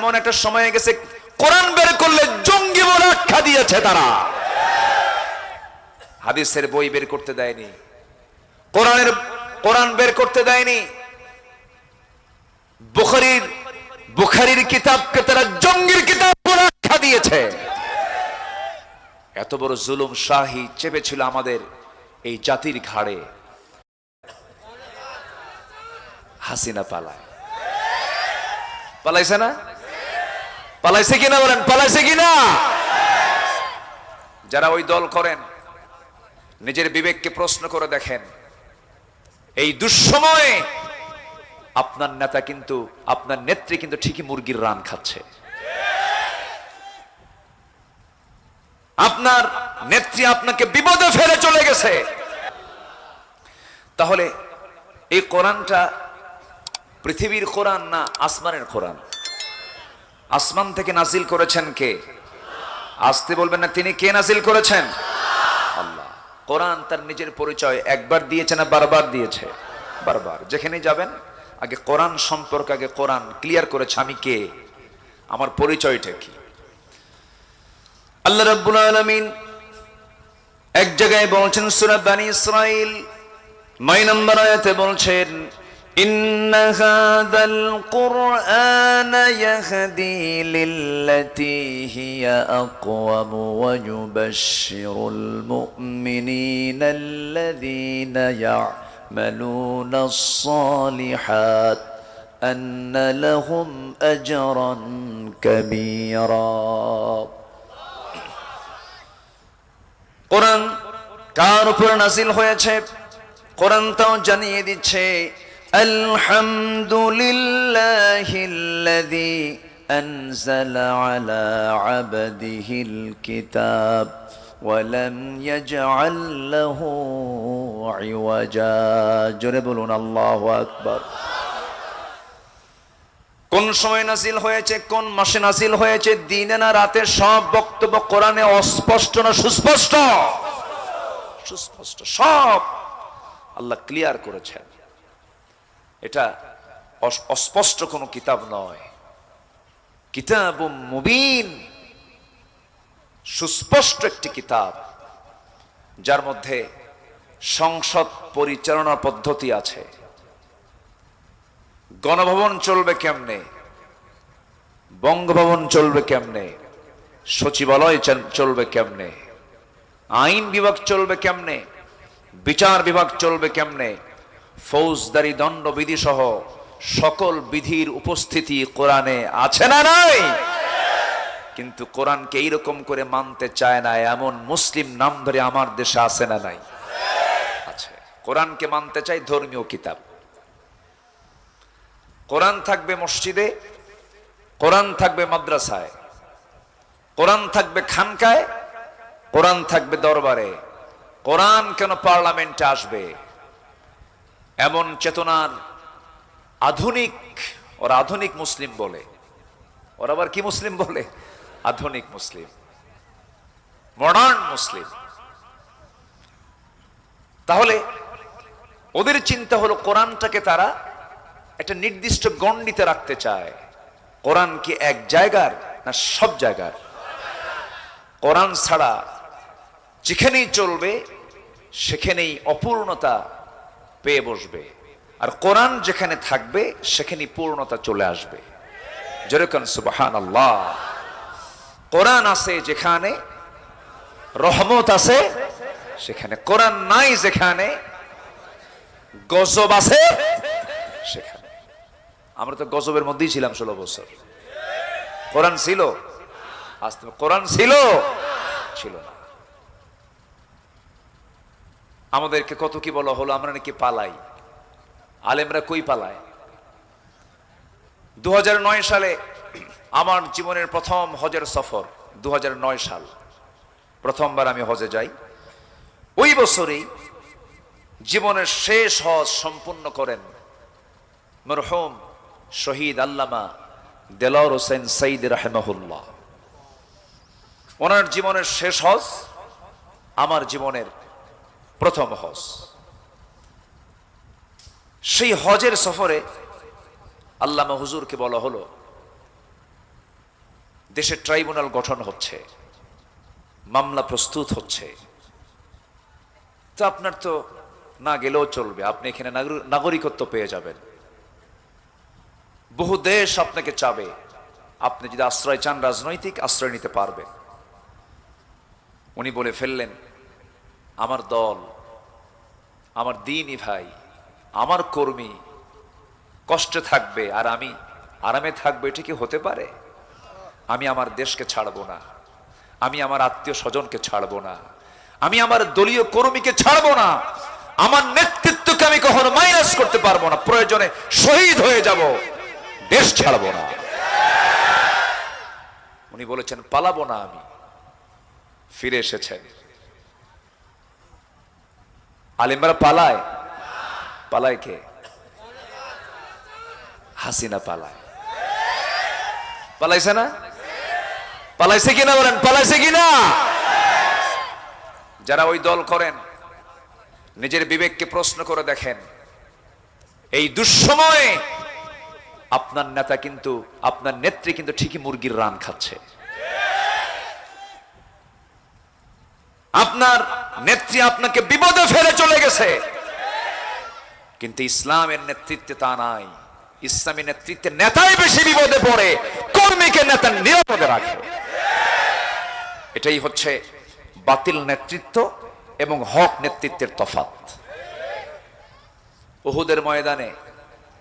এমন একটা সময় গেছে, কোরআন বের করলে জঙ্গি বলে আখ্যা দিয়েছে তারা। হাদিসের বই বের করতে দেয়নি। কোরআনের, কোরআন বের করতে দেয়নি। বুখারির বুখারির কিতাবকে তারা জঙ্গির কিতাব বলে আখ্যা দিয়েছে। এত বড় জুলুম শাহী চেপেছিল আমাদের এই জাতির ঘাড়ে। হাসিনা পালায়। পালাইছে না? পালাইছে কিনা বলেন, পালাইছে কিনা? যারা ওই দল করেন, নিজের বিবেককে প্রশ্ন করে দেখেন, এই দুঃসময়ে আপনার নেতা কিন্তু, আপনার নেত্রী কিন্তু ঠিকই মুরগির রান খাচ্ছে। আপনার নেত্রী আপনাকে বিপদে ফেলে চলে গেছে। তাহলে এই কোরআনটা পৃথিবীর কোরআন না আসমানের কোরআন? আসমান থেকে নাজিল করেছেন কে? আসতে বলবেন না, তিনি কে নাজিল করেছেন? আল্লাহ। কোরআন তার নিজের পরিচয় একবার দিয়েছে না বারবার দিয়েছে? বারবার। যেখানে যাবেন, আগে কোরআন সম্পর্কে আগে কোরআন ক্লিয়ার করেছে, আমি কে? আমার পরিচয়টা কি? আল্লাহ রাব্বুল আলামিন এক জায়গায় বলছেন, সূরা বানি ইসরাইল নয় নম্বর আয়াতে বলছেন إن هذا القرآن يهدي للتي هي أقوم ويبشر المؤمنين الذين يعملون الصالحات أن لهم أجرا كبيرا কোরআন কার উপর নাজিল হয়েছে কোরআন তাও জানিয়ে দিচ্ছে আলহামদুলিল্লাহিল্লাযী أنزل على عبده الكتاب ولم يجعل له عوجا জোরে বলুন আল্লাহু আকবার কোন সময় নাজিল হয়েছে কোন মাসে নাজিল হয়েছে দিনে না রাতে সব বক্তব্য কোরআনে অস্পষ্ট না সুস্পষ্ট সুস্পষ্ট সব আল্লাহ ক্লিয়ার করেছেন এটা অস্পষ্ট কোনো কিতাব নয়। কিতাব মুবিন। সুস্পষ্ট একটি কিতাব, যার মধ্যে সংসদ পরিচালনার পদ্ধতি আছে। গণভবন চলবে কেমনে? বঙ্গভবন চলবে কেমনে? সচিবালয় চলবে কেমনে? আইন বিভাগ চলবে কেমনে? বিচার বিভাগ চলবে কেমনে? ফৌজদারি দণ্ডবিধি সহ সকল বিধির উপস্থিতি কোরআনে আছে না নাই? কিন্তু কোরআনকে এইরকম করে মানতে চায় না, এমন মুসলিম নাম ধরে আমার দেশে আছে না নাই? আছে। কোরআনকে মানতে চাই ধর্মীয় কিতাব। কোরআন থাকবে মসজিদে, কোরআন থাকবে মাদ্রাসায়, কোরআন থাকবে খানকায়, কোরআন থাকবে দরবারে। কোরআন কেন পার্লামেন্টে আসবে? এমন চেতনার আধুনিক, ওরা আধুনিক মুসলিম বলে। ওরা আবার কি মুসলিম বলে? আধুনিক মুসলিম। মডার্ন মুসলিম। তাহলে ওদের চিন্তা হলো কোরআনটাকে তারা একটা নির্দিষ্ট গণ্ডিতে রাখতে চায়। কোরআন কি এক জায়গার না সব জায়গার? কোরআন ছাড়া যেখানেই চলবে, সেখানেই অপূর্ণতা পেয়ে বসবে। আর কোরআন যেখানে থাকবে, সেখানেই পূর্ণতা চলে আসবে। যেরকম সুবাহান আল্লাহ কোরআন আছে যেখানে, রহমত আছে সেখানে। কোরআন নাই যেখানে, গজব আছে সেখানে। আমরা তো গজবের মধ্যেই ছিলাম ষোলো বছর। কোরআন ছিল? আসতে কোরআন ছিল? ছিল না। আমাদেরকে কত কি বলা, হলো আমরা নাকি পালাই? আলেমরা কই পালায়? দু হাজার নয় সালে আমার জীবনের প্রথম হজের সফর দু হাজার নয় সাল। প্রথমবার আমি হজে যাই। ওই বছরেই জীবনের শেষ হজ সম্পূর্ণ করেন মরহম শহীদ আল্লামা দেলর হোসেন সঈদ রাহেমাহুল্লাহ। ওনার জীবনের শেষ হজ আমার জীবনের প্রথম হজ। সেই হজের সফরে আল্লামা হুজুরকে বলা হলো দেশে ট্রাইব্যুনাল গঠন হচ্ছে, মামলা প্রস্তুত হচ্ছে। তো আপনার তো না গেলেও চলবে, আপনি এখানে নাগর- নাগরিকত্ব পেয়ে যাবেন। বহু দেশ আপনাকে চাবে, আপনি যদি আশ্রয় চান রাজনৈতিক, আশ্রয় নিতে পারবেন। উনি বলে ফেললেন আমার দল, আমার দিনই ভাই, আমার কর্মী কষ্টে থাকবে আর আমি আরামে থাকব, এটা কি হতে পারে? আমি আমার দেশকে ছাড়বো না, আমি আমার আত্মীয় স্বজনকে ছাড়বো না, আমি আমার দলীয় কর্মীকে ছাড়বো না, আমার নেতৃত্বকে আমি কখনো মাইনাস করতে পারব না, প্রয়োজনে শহীদ হয়ে যাব, দেশ ছাড়বো না। উনি বলেছেন, পালাবো না আমি, ফিরে এসেছেন। আলিমরা পালায়। পালায় কে? হাসিনা পালায়। পালাইছে না? পালাইছে কিনা বলেন? পালাইছে কিনা? যারা ওই দল করেন, নিজের বিবেককে প্রশ্ন করে দেখেন, এই দুঃসময়ে আপনার নেতা কিন্তু, আপনার নেত্রী কিন্তু ঠিকই মুরগির রান খাচ্ছে। আপনার নেত্রী আপনাকে বিপদে ফেলে চলে গেছে। কিন্তু ইসলামের নেতৃত্বে তা নাই। ইসলামী নেতৃত্বে নেতাই বেশি বিপদে পড়ে, কর্মীকে নেতা নিরাপদে রাখে। এটাই হচ্ছে বাতিল নেতৃত্ব এবং হক নেতৃত্বের তফাত ওহুদের ময়দানে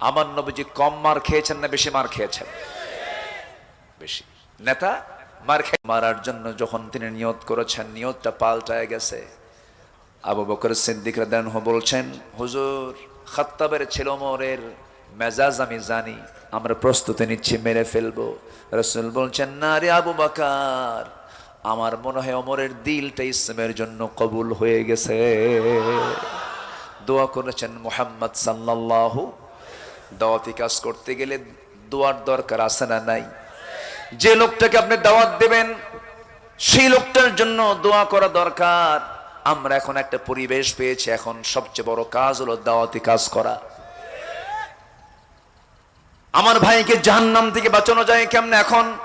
আমার নবীজি কম মার খেয়েছেন না বেশি মার খেয়েছেন? বেশি। নেতা মারার জন্য যখন তিনি নিয়ত করেছেন, নিয়তটা পাল্টায় গেছে। আবু বকর সিদ্দিক বলছেন, হুজুর, খাত্তাবের ছিল মোরের মেজাজ আমি জানি, আমরা প্রস্তুতি নিচ্ছি, মেরে ফেলব। রসুল বলছেন, না রে আবু বাকার, আমার মনে হয় অমরের দিলটা ইসলামের জন্য কবুল হয়ে গেছে। দোয়া করেছেন মোহাম্মদ সাল্লাল্লাহু। দাওয়াতি কাজ করতে গেলে দোয়ার দরকার আছে না নাই? যে লোকটাকে আপনি দাওয়াত দেবেন, সেই লোকটার জন্য দোয়া করা দরকার। আমরা এখন একটা পরিবেশ পেয়েছি, এখন সবচেয়ে বড় কাজ হলো দাওয়াতি কাজ করা। আমার ভাইকে জাহান্নাম থেকে বাঁচানো যায় কেমন এখন?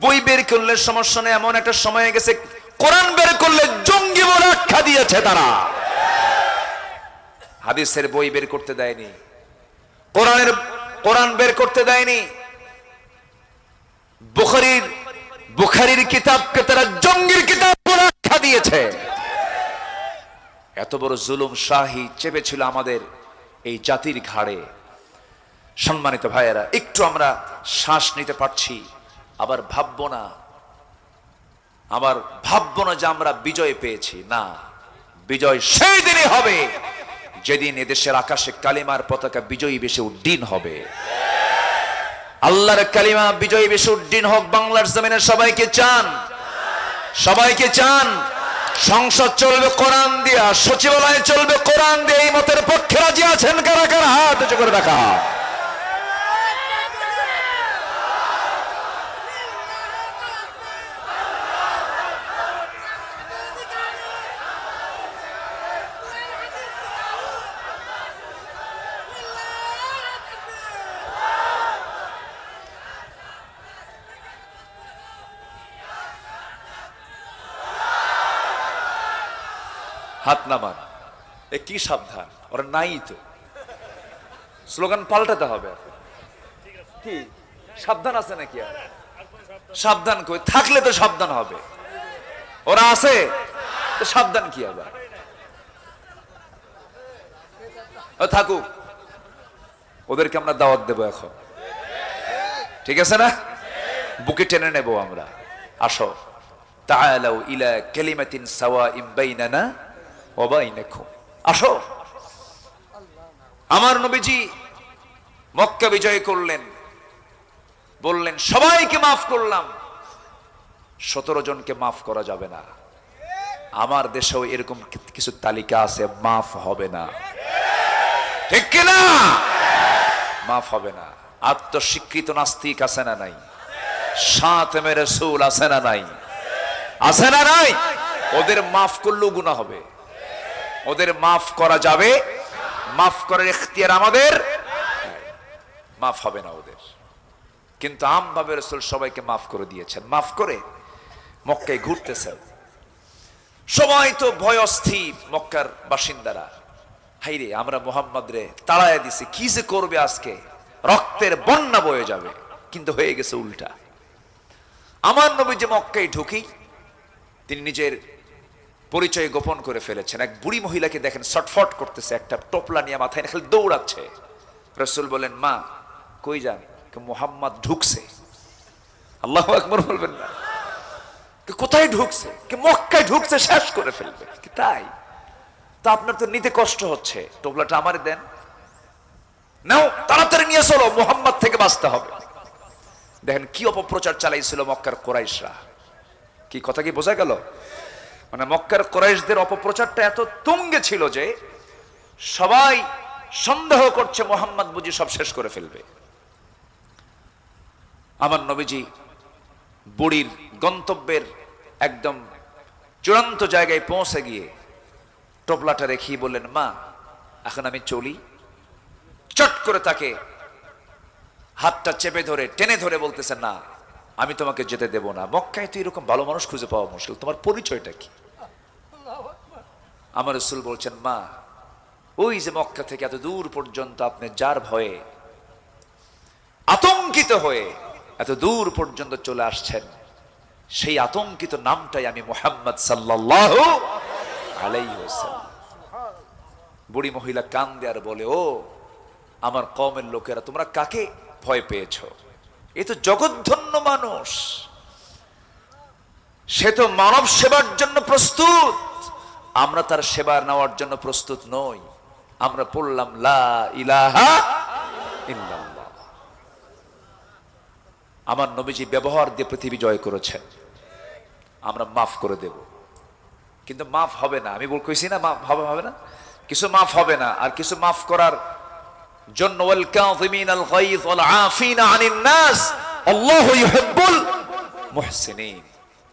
বই বের করলে সমস্যা নেই, এমন একটা সময় গেছে, কোরআন বের করলে জঙ্গি বলে আখ্যা দিয়েছে তারা। হাদিসের বই বের করতে দেয়নি। কোরআনের, কোরআন বের করতে দেয়নি। বুখারির বুখারির কিতাবকে তারা জঙ্গির কিতাব বলে আখ্যা দিয়েছে। এত বড় জুলুম শাহী চেপেছিল আমাদের এই জাতির ঘাড়ে। সম্মানিত ভাইয়েরা, একটু আমরা শ্বাস নিতে পারছি, আবার ভাববো না। আবার ভাববো না যে আমরা বিজয় পেয়েছি। না, বিজয় সেই দিনই হবে যেদিন এদেশের আকাশে কালিমার পতাকা বিজয়ী বেশি উড্ডীন হবে। আল্লাহর কালিমা বিজয় বিশুদ্দিন হক বাংলার জমিনের সবাইকে চান। সবাইকে চান। সংসদ চলবে কোরআন দিয়া, সচিবালয় চলবে কোরআন দিয়ে, এই মতের পক্ষে রাজি আছেন কারা কারা? হাত করে দেখা। হাত নামান। এ কি সাবধান? ওরা নাই তো। স্লোগান পাল্টাতে হবে। কি? সাবধান আছে নাকি? সাবধান কই? থাকলে তো সাবধান হবে। ওরা আছে? তো সাবধান কি আবার? থাকুক। ওদেরকে আমরা দাওয়াত দেবো এখন। ঠিক আছে না? বুকে টেনে নেব আমরা। আসো। তাআলাউ ইলা কালিমাতিন সাওয়াইম বাইনানা আসো। আমার নবীজি মক্কা বিজয় করলেন। বললেন, সবাইকে মাফ করলাম। সতেরো জনকে মাফ করা যাবে না। আমার দেশেও এরকম কিছু তালিকা আছে, মাফ হবে না। ঠিক কিনা মাফ হবে না। আত্মস্বীকৃত নাস্তিক আছে না নাই? সাত মেরে সুল আছে না নাই? আছে না নাই? ওদের মাফ করলেও গুণা হবে। ওদের মাফ করা যাবে। মাফ করার এখতিয়ার আমাদের মাফ হবে না ওদের। কিন্তু আমভাবে রসুল সবাইকে মাফ করে দিয়েছেন। মাফ করে মক্কায় ঘুরতেছেন। সবাই তো ভয় অস্থির মক্কার বাসিন্দারা। হাইরে, আমরা মোহাম্মদ রে তাড়ায় দিছি, কি যে করবে আজকে? রক্তের বন্যা বয়ে যাবে, কিন্তু হয়ে গেছে উল্টা। আমার নবী যে মক্কায় ঢুকি, তিনি নিজের পরিচয় গোপন করে ফেলেছেন। এক বুড়ি মহিলাকে দেখেন ছটফট করতেছে, একটা টোপলা নিয়ে মাথায় খালি দৌড়াচ্ছে। রসুল বলেন, মা, কই যান? মোহাম্মদ ঢুকছে। আল্লাহ আকবর বলবেন, না। কোথায় ঢুকছে? কে, মক্কায় ঢুকছে, শেষ করে ফেলবে। কি, তাই? তা আপনার তো নিতে কষ্ট হচ্ছে। টোপলাটা আমারে দেন। নাও, তাড়াতাড়ি নিয়ে চলো, মোহাম্মদ থেকে বাঁচতে হবে। দেখেন কি অপপ্রচার চালাইছিল মক্কার কোরাইশরা। কি, কথা কি বোঝা গেল? মানে মক্কার কোরাইশদের অপপ্রচারটা এত তুঙ্গে ছিল যে সবাই সন্দেহ করছে মোহাম্মদ বুঝি সব শেষ করে ফেলবে। আমার নবীজি বুড়ির গন্তব্যের একদম চূড়ান্ত জায়গায় পৌঁছে গিয়ে টোপলাটা রেখি বললেন, মা, এখন আমি চলি। চট করে তাকে হাতটা চেপে ধরে, টেনে ধরে বলতেছে, না, আমি তোমাকে যেতে দেব না। মক্কায় তো এরকম ভালো মানুষ খুঁজে পাওয়া মুশকিল। তোমার পরিচয়টা কি? আমার রসুল বলছেন, মা, ওই যে মক্কা থেকে এত দূর পর্যন্ত আপনি যার ভয়ে আতঙ্কিত হয়ে এত দূর পর্যন্ত চলে আসছেন, সেই আতঙ্কিত নামটাই আমি মোহাম্মদ আলাইহি ওয়াসাল্লাম। বুড়ি মহিলা কান্দে আর বলে, ও, আমার কমের লোকেরা, তোমরা কাকে ভয় পেয়েছ? এ তো জগৎধন্য মানুষ। সে তো মানব সেবার জন্য প্রস্তুত। আমরা তার সেবা নেওয়ার জন্য প্রস্তুত নই। আমরা পড়লাম, লা আমার নবীজি ব্যবহার দিয়ে পৃথিবী জয় করেছেন। আমরা মাফ করে দেব। কিন্তু মাফ হবে না। আমি বল কইছি না? মাফ হবে হবে না? কিছু মাফ হবে না। আর কিছু মাফ করার জন্য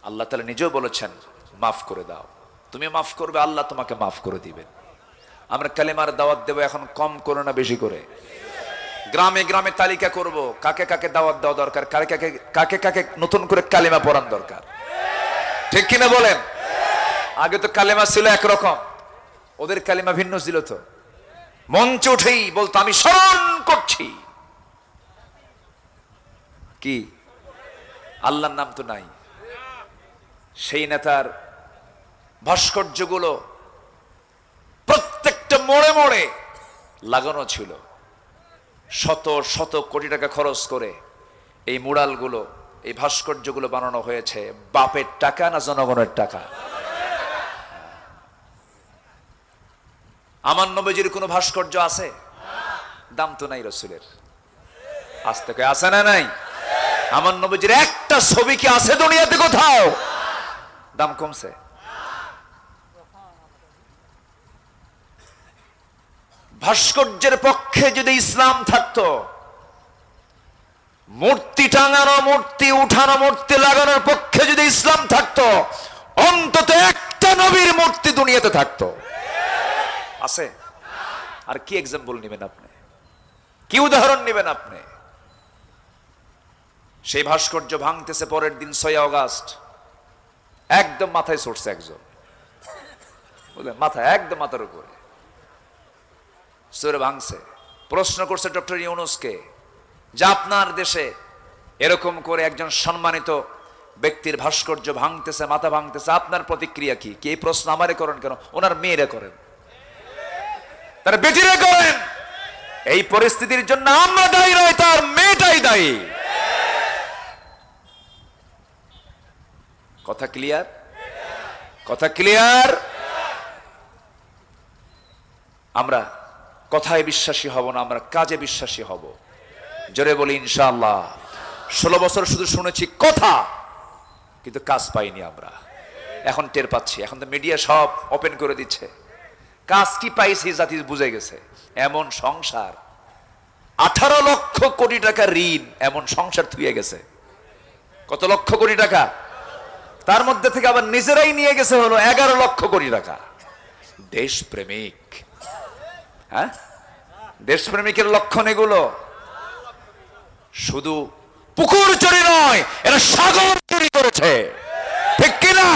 আল্লাহ তাআলা নিজেও বলেছেন, মাফ করে দাও। তুমি মাফ করবে, আল্লাহ তোমাকে মাফ করে দিবেন। আমরা কালেমার দাওয়াত দেব এখন কম করে না বেশি করে। গ্রামে গ্রামে তালিকা করব, কাকে কাকে দাওয়াত দেওয়া দরকার, কাকে কাকে কাকে কাকে নতুন করে কালেমা পড়ান দরকার। ঠিক কিনা বলেন? আগে তো কালেমা ছিল একরকম, ওদের কালেমা ভিন্ন ছিল তো। মঞ্চ উঠেই বলতো, আমি স্মরণ করছি। কি? আল্লাহর নাম তো নাই। সেই নেতার ভাস্কর্যগুলো প্রত্যেকটা মোড়ে মোড়ে লাগানো ছিল। শত শত কোটি টাকা খরচ করে এই মুরালগুলো এই ভাস্কর্যগুলো বানানো হয়েছে। বাপের টাকা না জনগণের টাকা? আমার নবীজির কোনো ভাস্কর্য আছে? দাম তো নাই রসুলের। আজ থেকে আছে না নাই? আমার নবীজির একটা ছবি কি আছে দুনিয়াতে কোথাও? দাম কমছে। ভাস্কর্যের পক্ষে যদি ইসলাম থাকতো, মূর্তি টাঙানো, মূর্তি উঠানো, মূর্তি লাগানোর পক্ষে যদি ইসলাম থাকতো, অন্তত একটা নবীর মূর্তি দুনিয়াতে থাকতো। আছে? আর কি এক্সাম্পল নেবেন আপনি? কি উদাহরণ নেবেন আপনি? সেই ভাস্কর্য ভাঙতেছে পরের দিন ছয় অগাস্ট একদম মাথায় চড়ছে একজন। মাথায় একদম মাথার উপরে। সরে ভাঙছে। প্রশ্ন করছে ডক্টর ইউনুসকে যে আপনার দেশে এরকম করে একজন সম্মানিত ব্যক্তির ভাস্কর্য ভাঙতেছে, মাথা ভাঙতেছে, আপনার প্রতিক্রিয়া কি? কি এই প্রশ্ন আমারে করেন কেন? ওনার মেয়েরা করেন। তার বেটিরা করেন। এই পরিস্থিতির জন্য আমরা দায়ী নয় তার মেয়েটাই দায়ী। কথা ক্লিয়ার? কথা ক্লিয়ার? আমরা কথায় বিশ্বাসী হব না, আমরা কাজে বিশ্বাসী হব। জোরে বলি, ইনশাআল্লাহ। ষোলো বছর শুধু শুনেছি কথা, কিন্তু কাজ পাইনি আমরা। এখন টের পাচ্ছি, এখন তো মিডিয়া সব ওপেন করে দিচ্ছে। কাজ কি পাইছি জাতি বুঝে গেছে। এমন সংসার, আঠারো লক্ষ কোটি টাকা ঋণ, এমন সংসার থুয়ে গেছে। কত লক্ষ কোটি টাকা? তার মধ্যে থেকে আবার নিজেরাই নিয়ে গেছে হলো এগারো লক্ষ কোটি টাকা। দেশপ্রেমিক। হ্যাঁ? দেশপ্রেমিকের লক্ষণ এগুলো। শুধু পুকুর চুরি নয়, এরা সাগর চুরি করেছে। ঠিক কিনা?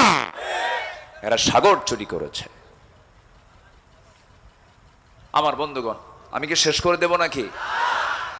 এরা সাগর চুরি করেছে। আমার বন্ধুগণ, আমি কি শেষ করে দেব নাকি?